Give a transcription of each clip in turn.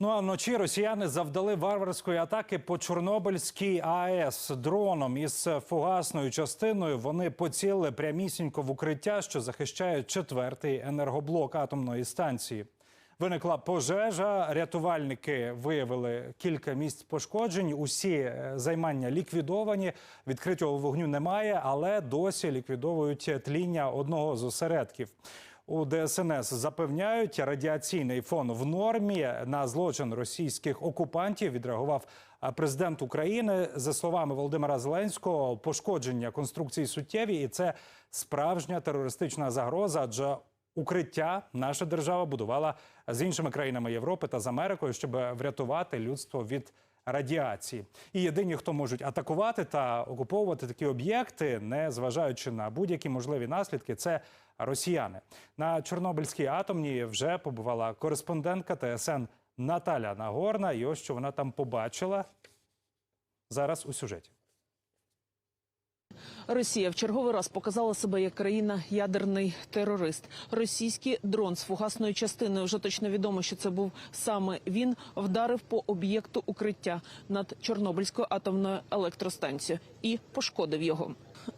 Ну а вночі росіяни завдали варварської атаки по Чорнобильській АЕС дроном із фугасною частиною. Вони поцілили прямісінько в укриття, що захищає четвертий енергоблок атомної станції. Виникла пожежа. Рятувальники виявили кілька місць пошкоджень. Усі е, займання ліквідовані. Відкритого вогню немає, але досі ліквідовують тління одного з осередків. У ДСНС запевняють, радіаційний фон в нормі на злочин російських окупантів відреагував президент України. За словами Володимира Зеленського, пошкодження конструкції суттєві, і це справжня терористична загроза. Адже укриття наша держава будувала з іншими країнами Європи та з Америкою, щоб врятувати людство від радіації. І єдині, хто можуть атакувати та окуповувати такі об'єкти, не зважаючи на будь-які можливі наслідки, це росіяни. На Чорнобильській атомній вже побувала кореспондентка ТСН Наталя Нагорна. І ось що вона там побачила зараз у сюжеті. Росія в черговий раз показала себе як країна ядерний терорист. Російський дрон з фугасною частиною вже точно відомо, що це був саме він. Вдарив по об'єкту укриття над Чорнобильською атомною електростанцією і пошкодив його.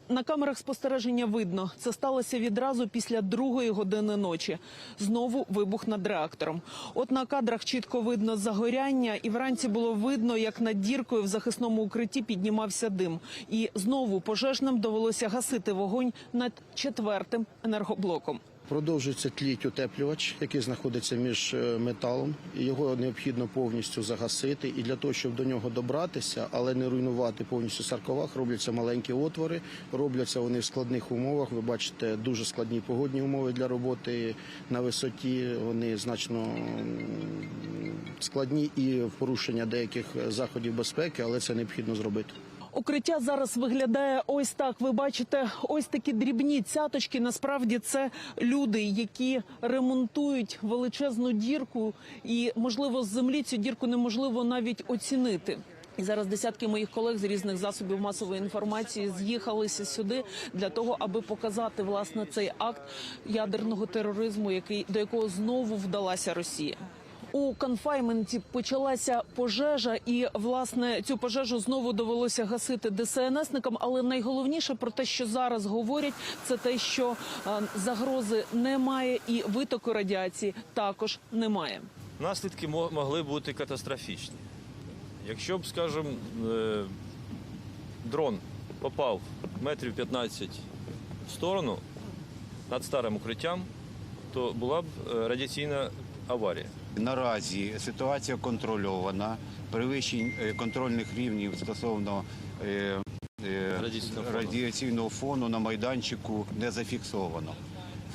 На камерах спостереження видно, це сталося відразу після другої години ночі. Знову вибух над реактором. От на кадрах чітко видно загоряння, і вранці було видно, як над діркою в захисному укритті піднімався дим. І знову пожежним довелося гасити вогонь над четвертим енергоблоком. Продовжується тліть утеплювач, який знаходиться між е, металом. Його необхідно повністю загасити. І для того, щоб до нього добратися, але не руйнувати повністю сарковах, робляться маленькі отвори. Робляться вони в складних умовах. Ви бачите, дуже складні погодні умови для роботи на висоті. Вони значно складні і порушення деяких заходів безпеки, але це необхідно зробити. Укриття зараз виглядає ось так. Ви бачите, ось такі дрібні цяточки. Насправді це люди, які ремонтують величезну дірку, і можливо з землі цю дірку неможливо навіть оцінити. І зараз десятки моїх колег з різних засобів масової інформації з'їхалися сюди для того, аби показати власне цей акт ядерного тероризму, який до якого знову вдалася Росія. У конфайменті почалася пожежа, і власне цю пожежу знову довелося гасити ДСНСникам. Але найголовніше про те, що зараз говорять, це те, що е, загрози немає, і витоку радіації також немає. Наслідки мо- могли бути катастрофічні. Якщо б, скажімо, е, дрон попав метрів 15 в сторону над старим укриттям, то була б е, радіаційна аварія. Наразі ситуація контрольована. Перевищень е, контрольних рівнів стосовно е, е, Радіаційного фону. радіаційного фону на майданчику не зафіксовано.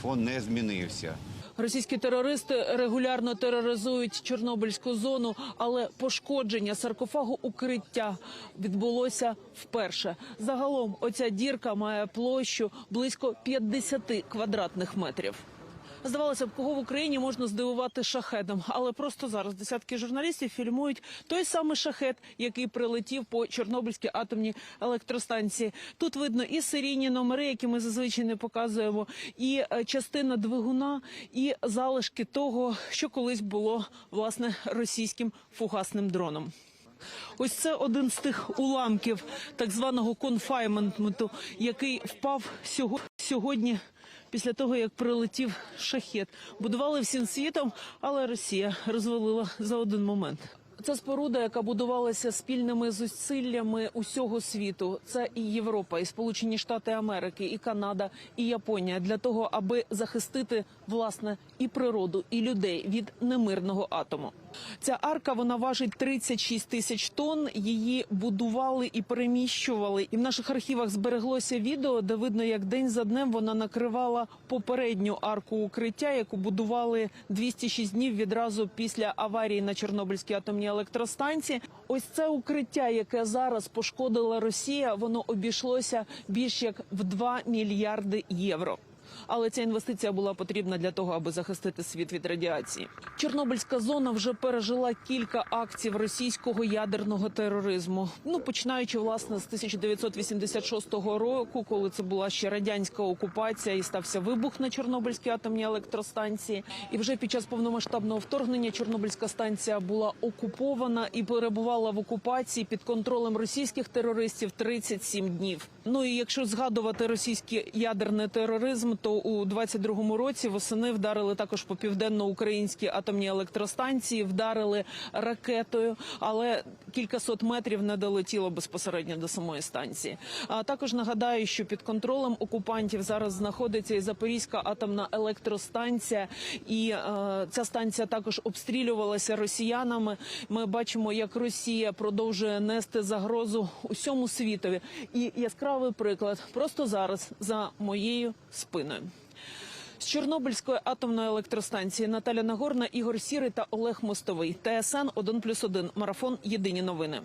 Фон не змінився. Російські терористи регулярно тероризують Чорнобильську зону, але пошкодження саркофагу укриття відбулося вперше. Загалом оця дірка має площу близько 50 квадратних метрів. Здавалося б, кого в Україні можна здивувати шахедом, але просто зараз десятки журналістів фільмують той самий шахет, який прилетів по Чорнобильській атомній електростанції. Тут видно і серійні номери, які ми зазвичай не показуємо, і е, частина двигуна, і залишки того, що колись було власне російським фугасним дроном. Ось це один з тих уламків так званого конфайменту, який впав сього- сьогодні після того, як прилетів шахет. Будували всім світом, але Росія розвалила за один момент. Це споруда, яка будувалася спільними зусиллями усього світу. Це і Європа, і Сполучені Штати Америки, і Канада, і Японія для того, аби захистити власне і природу, і людей від немирного атому. Ця арка вона важить 36 тисяч тонн. Її будували і переміщували. І в наших архівах збереглося відео, де видно, як день за днем вона накривала попередню арку укриття, яку будували 206 днів відразу після аварії на Чорнобильській атомній електростанції. Ось це укриття, яке зараз пошкодила Росія, воно обійшлося більш як в 2 мільярди євро. Але ця інвестиція була потрібна для того, аби захистити світ від радіації. Чорнобильська зона вже пережила кілька актів російського ядерного тероризму. Ну починаючи власне з 1986 року, коли це була ще радянська окупація і стався вибух на Чорнобильській атомній електростанції. І вже під час повномасштабного вторгнення Чорнобильська станція була окупована і перебувала в окупації під контролем російських терористів 37 днів. Ну і якщо згадувати російський ядерний тероризм, то у 22-му році восени вдарили також по південно-українській атомній електростанції, вдарили ракетою, але кількасот метрів не долетіло безпосередньо до самої станції. А також нагадаю, що під контролем окупантів зараз знаходиться і Запорізька атомна електростанція, і е, ця станція також обстрілювалася росіянами. Ми бачимо, як Росія продовжує нести загрозу усьому світові. І яскравий приклад просто зараз за моєю спиною. З Чорнобильської атомної електростанції Наталя Нагорна, Ігор Сірий та Олег Мостовий. ТСН 1+,1. Марафон. Єдині новини.